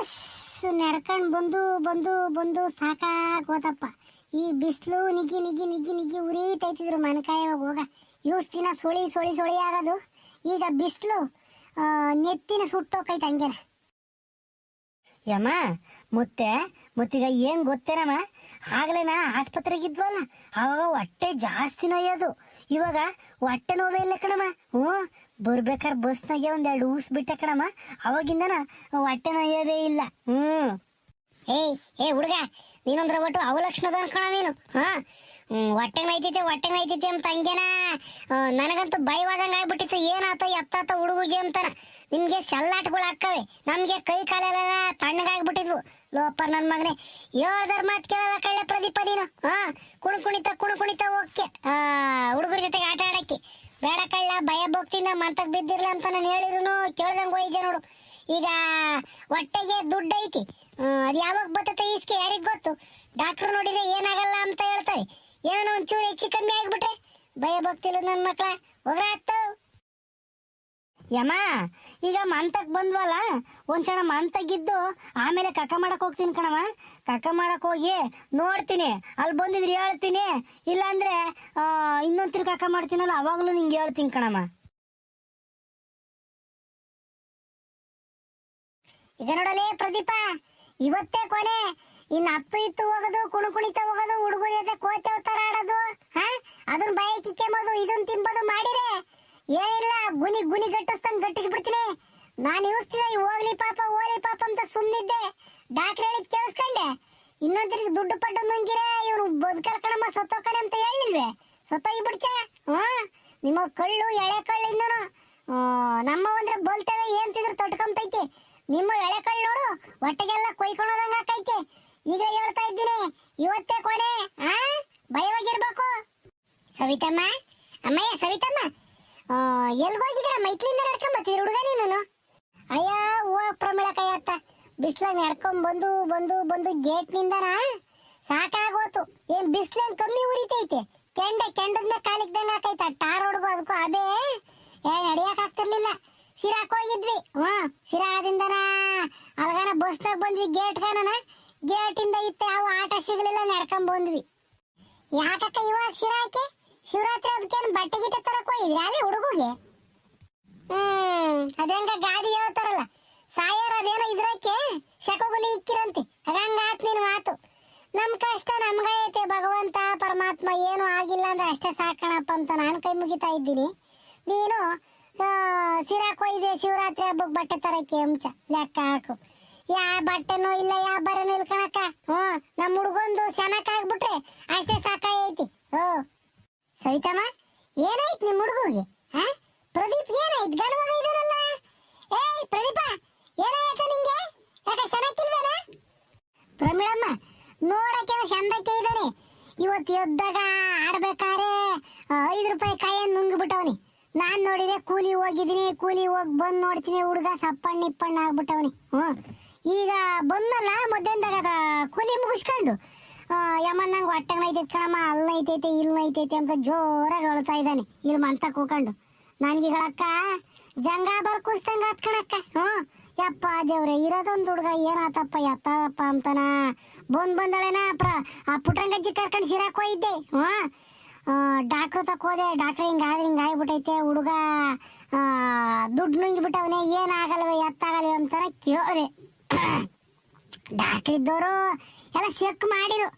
ಅಷ್ಟು ನಡ್ಕೊಂಡು ಬಂದು ಬಂದು ಬಂದು ಸಾಕಾಗೋದಪ್ಪ ಈ ಬಿಸಿಲು ನಿಗಿ ನಿಗಿ ನಿಗಿ ನಿಗಿ ಉರಿತೈತಿದ್ರು ಮನಕಾಯವಾಗ ಹೋಗ. ಯೂಸ್ ದಿನ ಸುಳಿ ಸುಳಿ ಸುಳಿ ಆಗೋದು. ಈಗ ಬಿಸಿಲು ನೆತ್ತಿನ ಸುಟ್ಟೋಕೈತೆ ಹಂಗೇನ. ಯಮ್ಮ, ಮುತ್ತೆ, ಮುತ್ತಿಗ ಏನ್ ಗೊತ್ತೇನಮ್ಮ? ಆಸ್ಪತ್ರೆಗೆ ಆಸ್ಪತ್ರೆಗಿದ್ವಲ್ಲ ಅವಾಗ ಹೊಟ್ಟೆ ಜಾಸ್ತಿ ನೋಯೋದು ಇವಾಗ ಹೊಟ್ಟೆ ನೋವೇ ಇಲ್ಲ ಕಣಮ್ಮ. ಹ್ಞೂ ಬರ್ಬೇಕಾದ್ರೆ ಬಸ್ನಾಗೆ ಒಂದೆರಡು ಊಸ್ ಬಿಟ್ಟೆ ಕಣಮ್ಮ. ಅವಾಗಿಂದನ ಹೊಟ್ಟೆ ನೋಯೋದೇ ಇಲ್ಲ. ಹ್ಮ್. ಏಯ್ ಏ ಹುಡುಗ, ನೀನೊಂದ್ರ ಒಟ್ಟು ಅವಲಕ್ಷಣದ ಅನ್ಕೊಳ ನೀನು. ಹಾ? ಹೊಟ್ಟೆ ನೈತೈತೆ ಹೊಟ್ಟೆ ನೈತೈತೆ ಅಂತ ಹಂಗೇನ? ನನಗಂತೂ ಭಯವಾದಂಗ ಆಗ್ಬಿಟ್ಟಿತ್ತು. ಏನಾತ ಎತ್ತಾತ ಹುಡುಗಿಗೆ ಅಂತಾನ. ನಿಮ್ಗೆ ಸೆಲ್ಲಾಟ್ಗಳು ಹಾಕವೆ ನಮ್ಗೆ ಕೈ ಕಾಲೆಲ್ಲ ತಣ್ಣಗಾಗ್ಬಿಟ್ಟಿದ್ವು ಲೋಪ ನನ್ ಮಗನೇ ಯೋದರ್ ಮಾತ್ ಕೇಳಲ್ಲ ಕಳ್ಳೆ ಪ್ರದೀಪ ನೀನು. ಹಾ? ಕುಣ್ ಕುಣಿತ ಕುಣ್ ಕುಣಿತ ಓಕೆ. ಹುಡುಗರ ಜೊತೆಗೆ ಆಟ ಆಡಕ್ಕೆ. ಬೇಡ ಕಳ್ಳ ಭಯ ಭಕ್ತಿಯಿಂದ ಮಂತಕ್ ಬಿದ್ದಿರ್ಲ ಅಂತ ನಾನು ಹೇಳಿದ್ರು ಕೇಳ್ದಂಗ ಹೋಯ್ದೆ ನೋಡು. ಈಗ ಹೊಟ್ಟೆಗೆ ದುಡ್ಡು ಐತಿ. ಅದು ಯಾವಾಗ ಬರ್ತೈತೆ ಈಸ್ಕೆ ಯಾರಿಗೆ ಗೊತ್ತು. ಡಾಕ್ಟರ್ ನೋಡಿದ್ರೆ ಏನಾಗಲ್ಲ ಅಂತ ಹೇಳ್ತಾರೆ. ಏನೋ ಒಂಚೂರು ಹೆಚ್ಚು ಕಮ್ಮಿ ಆಗ್ಬಿಟ್ರೆ. ಭಯ ಭಕ್ತಿಲ್ಲ ನನ್ನ ಮಕ್ಳ. ಹೋಗ್ರಾತ್ತು ಯಮ್ಮ ಈಗ ಮಂತಕ್ ಬಂದ್ವಲ್ಲ? ಒಂದ್ಸಣ ಮಂತಗಿದ್ದು ಆಮೇಲೆ ಕಕ್ಕ ಮಾಡಕ್ ಹೋಗ್ತೀನಿ ಕಣವ ಕಕ್ಕ ಮಾಡಕ್ ಹೋಗಿ ನೋಡ್ತೀನಿ. ಅಲ್ಲಿ ಬಂದಿದ್ರೆ ಹೇಳ್ತೀನಿ. ಇಲ್ಲಾಂದ್ರೆ ಇನ್ನೊಂದ್ ಕಕ್ಕ ಮಾಡ್ತೀನಲ್ಲ, ಅವಾಗ್ಲೂ ನಿಂಗೆ ಹೇಳ್ತೀನಿ ಕಣಮ್ಮ ಈಗ ನೋಡಲೇ ಪ್ರದೀಪ, ಇವತ್ತೇ ಕೊನೆ. ಇನ್ ಹತ್ತು ಇತ್ತು ಹೋಗೋದು, ಕುಣು ಕುಣಿತ ಹೋಗೋದು ಹುಡುಗರ ಜೊತೆ ಕೋತೆ ಅವತಾರ ಆಡೋದು, ಹಾ? ಅದನ್ನ ಬಾಯಿ ಕಿಕ್ಕೆಂಬುದು ಇದನ್ನ ತಿಂಬೋದು, ಮಾಡಿರೆ. ಏನಿಲ್ಲ, ಗುನಿ ಗುನಿ ಗಟ್ಟಿಸ್ತಾನೆ ಗಟ್ಟಿಸ್ಬಿಡ್ತೀನಿ. ನಾನು ಇಳಿಸ್ತೀನ ಹೋಗ್ಲಿ ಪಾಪ ಹೋಗ್ಲಿ ಪಾಪ ಅಂತ ಸುಮ್ಮನಿದ್ದೆ ಡಾಕ್ಟರ್ ಹೇಳಿದ್ ಕೇಳಿಸ್ಕೊಂಡೆ. ಇನ್ನೊಂದ್ರಿಗೆ ದುಡ್ಡು ಪಡ್ಡು ನುಂಗಿರೆ ಇವನು ಬದುಕಲ್ ಕಣಮ್ಮ ಸತ್ತೋಕನೆ ಅಂತ ಹೇಳಿಲ್ವೇ? ಸತ್ತೋಗಿ ಬಿಡ್ಚ ಹಾ? ನಿಮ್ಮ ಕಳ್ಳು, ಎಳೆ ಕಳ್ಳಿಂದನು ನಮ್ಮ ಅಂದ್ರೆ ಬೋಲ್ತೇವೆ, ಏನ್ ತಿದ್ರು ನಿಮ್ಮ ಎಳೆ ಕಳ್ಳು ನೋಡು, ಹೊಟ್ಟೆಗೆಲ್ಲ ಕೊಯ್ಕೊಳೋದಂಗ ಈಗ ಹೇಳ್ತಾ ಇದ್ದೀನಿ, ಇವತ್ತೇ ಕೊನೆ, ಆ? ಭಯವಾಗಿರ್ಬೇಕು. ಸವಿತಮ್ಮ, ಅಮ್ಮಯ್ಯ, ಸವಿತಮ್ಮ. ಎಲ್ಗೋಗಿದ್ರ ಮೈತ್ಲಿಂದ ನಡ್ಕೊಂಬತ್ತೀರಿ ಹುಡುಗ ನೀನು. ಅಯ್ಯ ಓ ಪ್ರಮಿಳ ಕೈಯತ್ತ ಬಿಸ್ಲಾಗ ನಡ್ಕೊಂಡ್ ಬಂದು ಬಂದು ಬಂದು ಗೇಟ್ ನಿಂದನ? ಸಾಕಾಗೋತು. ಏನ್ ಬಿಸ್ಲೇನ್ ಕಮ್ಮಿ ಉರಿತೈತೆ. ಕೆಂಡ, ಕೆಂಡದ ಮೇಲೆ ಕಾಲಿಕ್ದಂಗ ಹಾಕೈತ. ಟಾರ್ ಹೊಡ್ಗು ಅದಕ್ಕೂ ಅದೇ ಏ, ನಡಿಯಕ್ ಆಗ್ತಿರ್ಲಿಲ್ಲ. ಸಿರಾಕ್ ಹೋಗಿದ್ವಿ. ಹ್ಮ್ ಸಿರಾದಿಂದನ? ಅಲ್ಗಾನ ಬಸ್ನಾಗ ಬಂದ್ವಿ ಗೇಟ್ ಗಾನನ. ಗೇಟ್ ಇಂದ ಇತ್ತ ಯಾವ ಆಟ ಸಿಗ್ಲಿಲ್ಲ ನಡ್ಕೊಂಡ್ ಬಂದ್ವಿ. ಯಾಕಕ್ಕ ಇವಾಗ ಸಿರಾಕೆ? ಶಿವರಾತ್ರಿ ಹಬ್ಬಕ್ಕೇನು ಬಟ್ಟೆ ಗಿಟ್ಟೆ ತರಕ್ ಹೋಗಿದ್ರಿ? ಅಲ್ಲಿ ಹುಡುಗುಗೆ? ಹ್ಮ್, ಅದೇಂಗ ಗಾದಿ ಹೇಳ್ತಾರಲ್ಲ. ಸಾಯೋರ್ ಅದೇನೋ ಇದ್ರಕ್ಕೆ ಶಕಗುಲಿ ಇಕ್ಕಿರಂತೆ. ಅದಂಗ ಆತ್ ನಿನ್ ಮಾತು. ನಮ್ ಕಷ್ಟ ನಮ್ಗ ಐತೆ, ಭಗವಂತ, ಪರಮಾತ್ಮ ಏನು ಆಗಿಲ್ಲ ಅಂದ್ರೆ ಅಷ್ಟೇ ಸಾಕಣಪ್ಪ ಅಂತ ನಾನು ಕೈ ಮುಗಿತಾ ಇದ್ದೀನಿ. ನೀನು ಸಿರಾಕ್ ಹೋಯ್ದೆ ಶಿವರಾತ್ರಿ ಹಬ್ಬಕ್ಕೆ ಬಟ್ಟೆ ತರಕ್ಕೆ ಅಂಚ? ಲೆಕ್ಕ ಹಾಕು. ಯಾ ಬಟ್ಟೆನೂ ಇಲ್ಲ, ಯಾ ಬರನೂ ನಿಲ್ಕಣಕ್ಕ ಹ್ಞೂ ನಮ್ಮ ಹುಡುಗೊಂದು ಸೆನಕ್ ಆಗ್ಬಿಟ್ರೆ ಅಷ್ಟೇ ಸಾಕಾಗೈತಿ. ಓ ಸವಿತಮ್ಮ, ಏನಾಯ್ತು ನಿಮ್ಮ ಹುಡುಗಿಗೆ? ಹಾ? ಪ್ರದೀಪ್ ಏನಾಯ್ತು? ಗಂಡ ಮಗ ಇದಾನಲ್ಲ ಏಯ್, ಪ್ರದೀಪ, ಏನಾಯ್ತು ನಿಂಗೆ? ಯಾಕೆ ಚೆನ್ನಾಗಿಲ್ವೇನ ಪ್ರಮೀಳಮ್ಮ ನೋಡಕ್ಕೆ ಚಂದಕ್ಕೆ ಇದ್ದಾನೆ. ಇವತ್ತು ಎದ್ದಾಗ ಆಡ್ಬೇಕಾದ್ರೆ ಐದು ರೂಪಾಯಿ ಕಾಯನ್ನು ನುಂಗ್ಬಿಟ್ಟವನಿ. ನಾನು ನೋಡಿದ್ರೆ ಕೂಲಿ ಹೋಗಿದ್ದೀನಿ, ಕೂಲಿ ಹೋಗಿ ಬಂದು ನೋಡ್ತೀನಿ, ಹುಡುಗ ಸಪ್ಪಣ್ಣ ಇಪ್ಪಣ್ಣ ಆಗ್ಬಿಟ್ಟವನಿ. ಹ್ಞೂ ಈಗ ಬಂದಲ್ಲ ಮಧ್ಯಾಹ್ನದಾಗ, ಕೂಲಿ ಮುಗಿಸ್ಕೊಂಡು? ಆ, ಯಮನ್ ನಂಗೆ ಹೊಟ್ಟೆಗೆ ನೈತೈತೆ ಕಣಮ್ಮ ಅಲ್ಲಿ ನೈತೈತೆ ಇಲ್ಲಿ ಅಂತ ಜೋರಾಗಿ ಅಳ್ತಾ ಇದ್ದಾನೆ. ಇಲ್ಲಿ ಮಂತ ಕೂಕೊಂಡು. ನನಗೆ ಹೇಳಕ್ಕ ಜಂಗ ಬರ್ ಕುಸ್ತಂಗ ಹತ್ಕಣಕ್ಕ ಹ್ಞೂ. ಯಪ್ಪ ದೇವ್ರೆ ಇರೋದೊಂದು ಹುಡುಗ ಏನಾತಪ್ಪ ಎತ್ತಪ್ಪ ಅಂತನ? ಬಂದ್ ಬಂದಳೇನ ಅಪ್ರ ಆ ಪುಟ್ರಂಗಜ್ಜಿ ಕರ್ಕೊಂಡು ಸಿರಾಕ್ ಹೋಗಿದ್ದೆ. ಹ್ಞೂ. ಡಾಕ್ಟ್ರ್ ತಕ್ಕ ಹೋದೆ ಡಾಕ್ಟ್ರ್ ಹಿಂಗಾದ್ರೆ ಹಿಂಗೆ ಆಗ್ಬಿಟ್ಟೈತೆ ಹುಡುಗ ದುಡ್ಡು ನುಂಗಿಬಿಟ್ಟವನೇ ಏನಾಗಲ್ವೇ ಎತ್ತಾಗಲ್ವೇ ಅಂತಾನ ಕೇಳಿದೆ. ಡಾಕ್ಟರ್ ಇದ್ದವರು ಎಲ್ಲ ಚೆಕ್ ಮಾಡಿರು.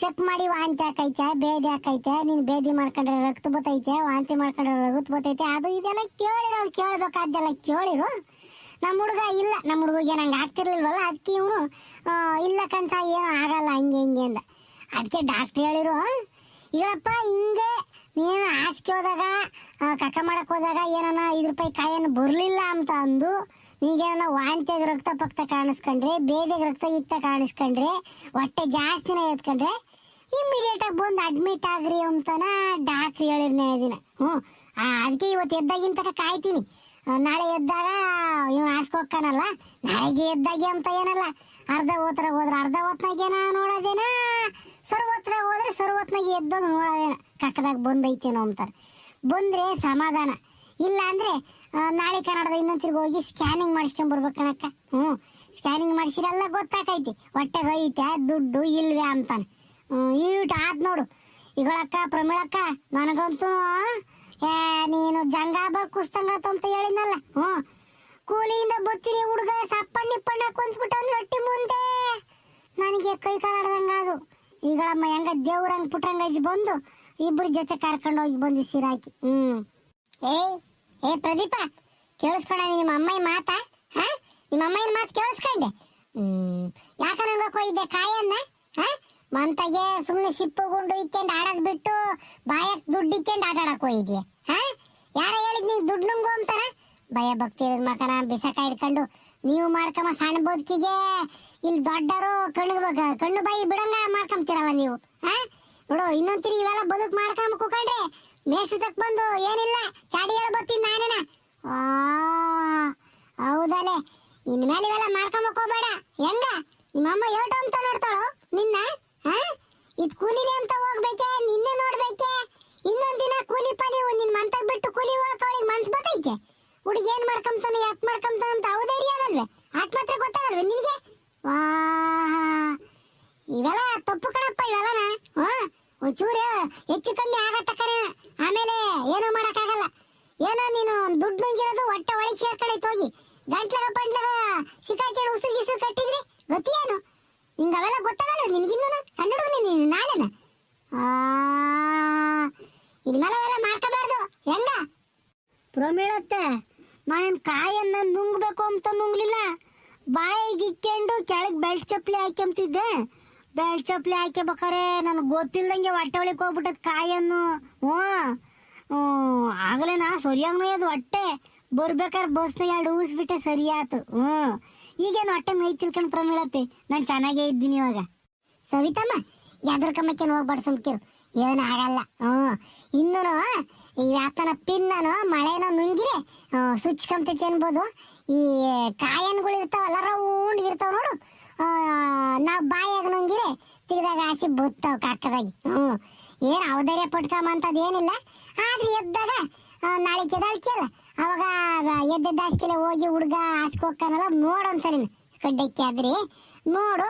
ಚೆಕ್ ಮಾಡಿ ವಾಂತಿ ಹಾಕೈತೆ, ಬೇದಿ ಹಾಕೈತೆ, ನೀನು ಬೇದಿ ಮಾಡ್ಕೊಂಡ್ರೆ ರಕ್ತ ಬತ್ತೈತೆ, ವಾಂತಿ ಮಾಡ್ಕೊಂಡ್ರೆ ರಕ್ತ ಬತ್ತೈತೆ, ಅದು ಇದೆಲ್ಲ ಕೇಳಿರೋ, ಅವ್ರು ಕೇಳಬೇಕಾದ್ದೆಲ್ಲ ಕೇಳಿರು. ನಮ್ಮ ಹುಡುಗ ಇಲ್ಲ, ನಮ್ಮ ಹುಡುಗಿಗೆ ನಂಗೆ ಆಗ್ತಿರ್ಲಿಲ್ವಲ್ಲ, ಅದಕ್ಕೆ ಇವನು ಇಲ್ಲ ಕನ್ಸ, ಏನೂ ಆಗಲ್ಲ, ಹಂಗೆ, ಹಿಂಗೆ ಅಂದ. ಅದಕ್ಕೆ ಡಾಕ್ಟ್ರ್ ಹೇಳಿರು ಹೇಳಪ್ಪ ಹಿಂಗೆ, ನೀನು ಹಾಸಿಗೆ ಹೋದಾಗ ಕಕ್ಕ ಮಾಡೋಕ್ಕೆ ಹೋದಾಗ ಏನನ ಐದು ರೂಪಾಯಿ ಕಾಯನ್ನು ಬರಲಿಲ್ಲ ಅಂತ ಅಂದು ನಿಂಗೇನ ವಾಂತಿಯಾಗ ರಕ್ತ ಪಕ್ತ ಕಾಣಿಸ್ಕೊಂಡ್ರೆ ಬೇದಿಗೆ ರಕ್ತ ಇತ್ತ ಕಾಣಿಸ್ಕೊಂಡ್ರೆ, ಹೊಟ್ಟೆ ಜಾಸ್ತಿನೇ ಎತ್ಕೊಂಡ್ರೆ ಇಮ್ಮಿಡಿಯೇಟಾಗಿ ಬಂದು ಅಡ್ಮಿಟ್ ಆಗ್ರಿ ಅಂತಾನ ಡಾಕ್ಟ್ರ್ ಹೇಳಿರ್ನೇ ದಿನ. ಹ್ಞೂ ಅದಕ್ಕೆ ಇವತ್ತು ಎದ್ದಾಗಿಂತ ಕಾಯ್ತೀನಿ. ನಾಳೆ ಎದ್ದಾಗ ಇವ್ನು ಹಾಸ್ಗೆ ಹೋಗ್ತಾನಲ್ಲ, ನಾಳೆಗೆ ಎದ್ದಾಗೆ ಅಂತ ಏನಲ್ಲ, ಅರ್ಧ ಓತ್ರ ಹೋದ್ರೆ ಅರ್ಧ ಹೊತ್ನಾಗೇನ ನೋಡೋದೇನ? ಸರ್ವತ್ರ ಹೋದ್ರೆ ಸರ್ವತ್ನಾಗ ಎದ್ದೋದು ನೋಡೋದೇನ? ಕಕ್ಕದಾಗ ಬಂದೈತೇನೋ ಅಂತಾರೆ. ಬಂದ್ರೆ ಸಮಾಧಾನ. ಇಲ್ಲ ಅಂದ್ರೆ ನಾಳೆ ಕನ್ನಡದ ಇನ್ನೊಂದ್ಸರಿಗೆ ಹೋಗಿ ಸ್ಕ್ಯಾನಿಂಗ್ ಮಾಡಿಸ್ಕೊಂಡ್ ಬರ್ಬೇಕು ಕಣಕ್ಕ. ಹ್ಞೂ ಸ್ಕ್ಯಾನಿಂಗ್ ಮಾಡಿಸಿರಲ್ಲ ಗೊತ್ತಾಕೈತಿ. ಹೊಟ್ಟೆಗೆ ಐತೆ ದುಡ್ಡು ಇಲ್ವೇ ಅಂತಾನೆ. ಈಟ್ ಆದ್ ನೋಡು. ಇಗಳಕ್ಕ ಪ್ರಮಿಳಕ್ಕ, ನನಗಂತೂ ಏ ನೀನು ಜಂಗಾಬ ಕುಸ್ತಂಗ ಅಂತ ಹೇಳಿದ್ನಲ್ಲ. ಹ್ಞೂ, ಕೂಲಿಯಿಂದ ಬತ್ತೀನಿ ಹುಡುಗ ಸಪ್ಪಣ್ಣ ನಿಪ್ಪಣ್ಣ ಕುಂತ್ಬಿಟ್ಟವ್ನು ಹೊಟ್ಟಿ ಮುಂದೆ. ನನಗೆ ಕೈ ಕಾಲಾಡ್ದಂಗ ಅದು ಈಗಳಮ್ಮ ಹೆಂಗ ದೇವ್ರಂಗ್ ಪುಟ್ರಂಗಜ್ಜಿ ಬಂದು, ಇಬ್ರು ಜೊತೆ ಕರ್ಕೊಂಡು ಹೋಗಿ ಬಂದು ಸಿರಾಕಿ. ಹ್ಮ್ ಏಯ್ ಏ, ಪ್ರದೀಪ, ಕೇಳಿಸ್ಕೊಂಡ ನಿಮ್ಮ ಅಮ್ಮಯ್ಯ ಮಾತಾ, ಹಾ? ನಿಮ್ಮ ಅಮ್ಮಯ್ಯನ ಮಾತು ಕೇಳಿಸ್ಕೊಂಡೆ? ಹ್ಮ್, ಯಾಕ ನಂಗಕ್ಕೆ ಹೋಗಿದ್ದೆ ಕಾಯನ್ನ, ಹಾ? ಮಂತಗೆ ಸುಮ್ಮನೆ ಸಿಪ್ಪು ಗುಂಡು ಇಕ್ಕೊಂಡು ಆಡೋದ್ ಬಿಟ್ಟು ಬಾಯಕ್ ದುಡ್ಡು ಇಕ್ಕೊಂಡು ಆಟ ಆಡಕ್ ಹಾ? ಯಾರ ಹೇಳಿದ್ ನೀವು ದುಡ್ಡು ನುಂಗು ಅಂತಾರ? ಭಯ ಭಕ್ತಿ ಇರೋದ್ ಮಕನ ಬಿಸಕ ಹಿಡ್ಕೊಂಡು ನೀವು ಮಾಡ್ಕಮ್ಮ ಸಣ್ಣ ಬದುಕಿಗೆ ಇಲ್ಲಿ ದೊಡ್ಡರು ಕಣ್ಣು ಕಣ್ಣು ಬಾಯಿ ಬಿಡಂಗ ಮಾಡ್ಕೊಂತೀರಲ್ಲ ನೀವು, ಹಾ? ನೋಡು, ಇನ್ನೊಂದ್ತಿರಿ ಇವೆಲ್ಲ ಬದುಕು ಮಾಡ್ಕೊಂಬ ಕೂಕೊಂಡ್ರೆ ಮೇಷ್ಟಕ್ ಬಂದು, ಏನಿಲ್ಲ, ಚಾಡಿ ಹೇಳ್ಬೋತೀನಿ ನಾನೇನ ಹೌದಲೆ. ಇನ್ಮೇಲೆ ಇವೆಲ್ಲ ಮಾಡ್ಕೊಂಬಕ್ ಹೋಗ್ಬೇಡ. ಹೆಂಗ? ನಿಮ್ಮಮ್ಮ ಯೋಟ ಅಂತ ನೋಡ್ತಾಳು? ನಿನ್ನ? ಇದು ಕೂಲಿ ಅಂತ ಹೋಗ್ಬೇಕೆ, ನಿನ್ನೆ ನೋಡ್ಬೇಕೆ. ಇನ್ನೊಂದ್ ದಿನ ಕೂಲಿ ಪಾಲಿ ನಿನ್ ಮಂತಕ್ ಬಿಟ್ಟು ಕೂಲಿ ಹೋಗಕ್ಕೆ ಮನ್ಸ್ ಬತ್ತೈತೆ. ಹುಡುಗಿ ಏನ್ ಮಾಡ್ಕೊಂತಾನೆ ಯಾಕ್ ಮಾಡ್ಕೊಂತಾನ ಅಂತ ಹೌದೇ ಅದಲ್ವೇ ಆತ್ಮಹತ್ಯೆ ಗೊತ್ತಾಗಲ್ವೇ ನಿನಗೆ? ಇವೆಲ್ಲ ತಪ್ಪು ಕಣಪ್ಪ ಇವೆಲ್ಲನ ಹಾ ಒಂಚೂರು ಹೆಚ್ಚು ಕಮ್ಮಿ ಆಗತ್ತಕ್ಕನ ಆಮೇಲೆ ಏನೂ ಮಾಡೋಕ್ಕಾಗಲ್ಲ. ಏನೋ ನೀನು ದುಡ್ಡು ನುಂಗಿರೋದು ಹೊಟ್ಟೆ ಒಳಗೆ ಸೇರ್ಕೊಂಡೈತೆ ಹೋಗಿ ಗಂಟ್ಲಗ ಪಂಟ್ಲಗ ಸಿಕ್ಕಾಕೊಂಡು ಉಸಿರು ಗಿಸು ಕಟ್ಟಿದ್ರಿ? ಗೊತ್ತೇನು ನಿಂಗೆ ಅವೆಲ್ಲ ಗೊತ್ತಾಗಲ್ಲ ನಿನಗಿನ್ನೂ ಸಣ್ಣ ನೀನು ನಾಳೆನ? ಇನ್ಮೇಲೆ ಅವೆಲ್ಲ ಮಾಡ್ಕೋಬಾರ್ದು. ಹೆಂಗ? ಪ್ರಮೀಳತ್ತೆ ನಾನೇನು ಕಾಯನ್ನ ನುಂಗ್ಬೇಕು ಅಂತ ನುಂಗ್ಲಿಲ್ಲ. ಬಾಯಿಗೆ ಇಕ್ಕೊಂಡು ಕೆಳಗೆ ಬೆಲ್ಟ್ ಚಪ್ಪಲಿ ಹಾಕ್ಯಂತಿದ್ದೆ ಬೆಲ್ಟ್ ಚಪ್ಪಲಿ ಹಾಕ್ಯಬೇಕಾರೆ ನನಗೆ ಗೊತ್ತಿಲ್ದಂಗೆ ಹೊಟ್ಟೆ ಒಳಗೆ ಹೋಗ್ಬಿಟ್ಟದ ಕಾಯನ್ನು ಹ್ಞೂ. ಆಗಲೇನಾ ಸರಿಯಾಗಿ ಅದು ಹೊಟ್ಟೆ. ಬರ್ಬೇಕಾದ್ರೆ ಬಸ್ನ ಎರಡು ಊಸ್ಬಿಟ್ಟೆ ಸರಿ ಆತು. ಹ್ಞೂ. ಈಗೇನು ಹೊಟ್ಟೆ ನೈ ತಿಳ್ಕೊಂಡು ಪ್ರಮೇಳತ್ತೆ ನಾನು ಚೆನ್ನಾಗೇ ಇದ್ದೀನಿ ಇವಾಗ. ಸವಿತಮ್ಮ ಯಾವ್ದ್ರ ಕಮ್ಮಕ್ಕೇನು ಹೋಗ್ಬಾರ್ದು ಸುಮ್ಕಿರು ಏನು ಆಗಲ್ಲ. ಹ್ಞೂ. ಇನ್ನೂ ಈ ವ್ಯಾಪನ ಪಿನ್ನನು, ಮಳೆನೋ ನುಂಗಿರೆ ಸುಚ್ಕೊಂತೈತಿ ಅನ್ಬೋದು. ಈ ಕಾಯನ್ಗಳು ಇರ್ತಾವಲ್ಲ ರೌಂಡ್ ಇರ್ತಾವ ನೋಡು. ನಾವು ಬಾಯಾಗ ನುಂಗಿರೆ ಹಾಸಿ ಆಸಿ ಕಾಕದಾಗಿ ಹ್ಞೂ. ಏನು ಔದರ್ಯ ಪಟ್ಕೊಂಬಂತದ್ ಏನಿಲ್ಲ. ಆದ್ರೆ ಎದ್ದಾಗ ನಾಳೆ ಕೆದಾಳ್ತಿಯಲ್ಲ ಅವಾಗ ಎದ್ದ ಹಾಸ್ಕಿಲೆ ಹೋಗಿ ಹುಡುಗ ಹಾಸ್ಕ ಹೋಗ್ತಾನಲ್ಲ ನೋಡು ಒಂದ್ಸರಿ ಕಡ್ಡಕ್ಕೆ ಆದ್ರಿ, ನೋಡು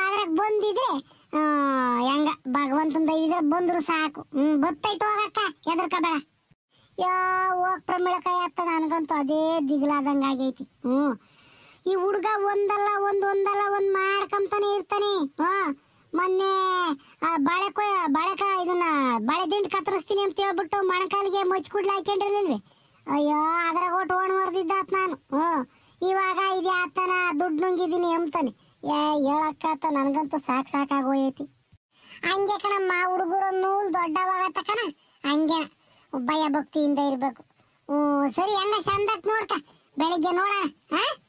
ಅದ್ರಾಗ ಬಂದಿದ್ರೆ ಹೆಂಗ ಭಗವಂತನ ದೈವಿದ್ರೆ ಬಂದ್ರು ಸಾಕು. ಹ್ಮ್, ಬತ್ತೈತು ಹೋಗಕ್ಕ ಎದರ್ಕಬೇಡ ಯಾ, ಹೋಗ್ ಪ್ರಮಿಳಕಾಯಿ ಆಗ್ತದ ನನಗಂತೂ ಅದೇ ದಿಗ್ಲಾದಂಗ ಆಗೈತಿ. ಹ್ಮ್ ಈ ಹುಡುಗ ಒಂದಲ್ಲ, ಒಂದ್ ಒಂದಲ್ಲ, ಒಂದ್ ಮಾಡ್ಕೊಂತಾನೆ ಇರ್ತಾನೆ. ಹಾ. ಮೊನ್ನೆ ಬಾಳೆಕೊಯ್ ಬಾಳೆಕ ಇದನ್ನ ಬಾಳೆ ದಿಂಡ್ ಕತ್ತರಿಸ್ತೀನಿ ಅಂತ ಹೇಳ್ಬಿಟ್ಟು ಮೊಣಕಾಲಿಗೆ ಮುಚ್ಚಿ ಕುಡ್ಲ ಹಾಕೊಂಡಿರ್ಲಿಲ್ವಿ ಅಯ್ಯೋ, ಅದ್ರಾಗ ಒಟ್ಟು ಓಣ್ ಹೊರ್ದಿದ್ದಾತ್ ನಾನು. ಹ್ಞೂ. ಇವಾಗ ಇದೇ ಆತನ ದುಡ್ಡು ನುಂಗಿದ್ದೀನಿ ಅಂತಾನೆ. ಏ, ಹೇಳಕ್ಕಾತ, ನನಗಂತೂ ಸಾಕ್ ಸಾಕಾಗೋಯ್ತಿ ಹಂಗೆ ಕಣಮ್ಮ, ಹುಡುಗರು ನೂಲ್ ದೊಡ್ಡವಾಗತ್ತ ಕಣ ಹಂಗೆ. ಭಯ ಭಕ್ತಿಯಿಂದ ಇರಬೇಕು. ಹ್ಞೂ, ಸರಿ, ಹಂಗ ಚಂದಕ್ ನೋಡ್ಕ. ಬೆಳಿಗ್ಗೆ ನೋಡೋಣ, ಹಾ?